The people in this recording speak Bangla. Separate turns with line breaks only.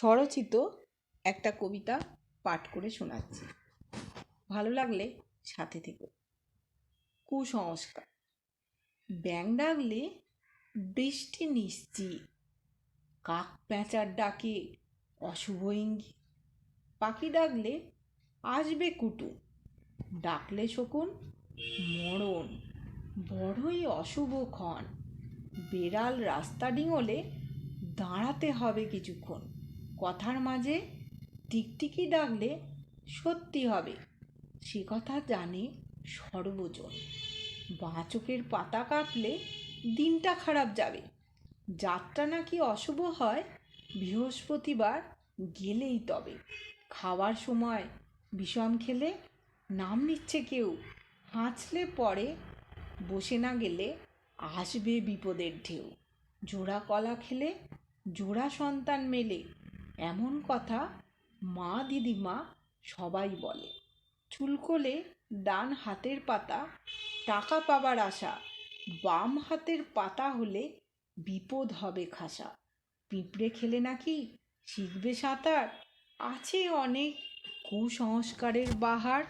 স্বরচিত একটা কবিতা পাঠ করে শোনাচ্ছি। ভালো লাগলে সাথে থেকো। কুসংস্কার। ব্যাং ডাকলে বৃষ্টি নিশ্চিত। কাক প্যাঁচার ডাকে অশুভ ইঙ্গিত। পাখি ডাকলে আসবে কুটুম। ডাকলে শকুন মরণ। বড়ই অশুভ ক্ষণ। বেড়াল রাস্তা ডিঙোলে দাঁড়াতে হবে কিছুক্ষণ। কথার মাঝে টিকটিকি ডাকলে সত্যি হবে। সে কথা জানে সর্বজন। বাঁ চোখের পাতা কাটলে দিনটা খারাপ যাবে। যাত্রা নাকি অশুভ হয়, বৃহস্পতিবার গেলেই তবে। খাওয়ার সময় বিষম খেলে নাম নিচ্ছে কেউ, হাঁচলে পরে বসে না গেলে আসবে বিপদের ঢেউ। জোড়া কলা খেলে জোড়া সন্তান মেলে এমন কথা মা দিদিমা সবাই বলে। চুলকোলে ডান হাতের পাতা, টাকা পাবার আশা, বাম হাতের পাতা হলে বিপদ হবে খাসা। পিঁপড়ে খেলে নাকি শিখবে সাঁতার? আছে অনেক কুসংস্কারের বাহার।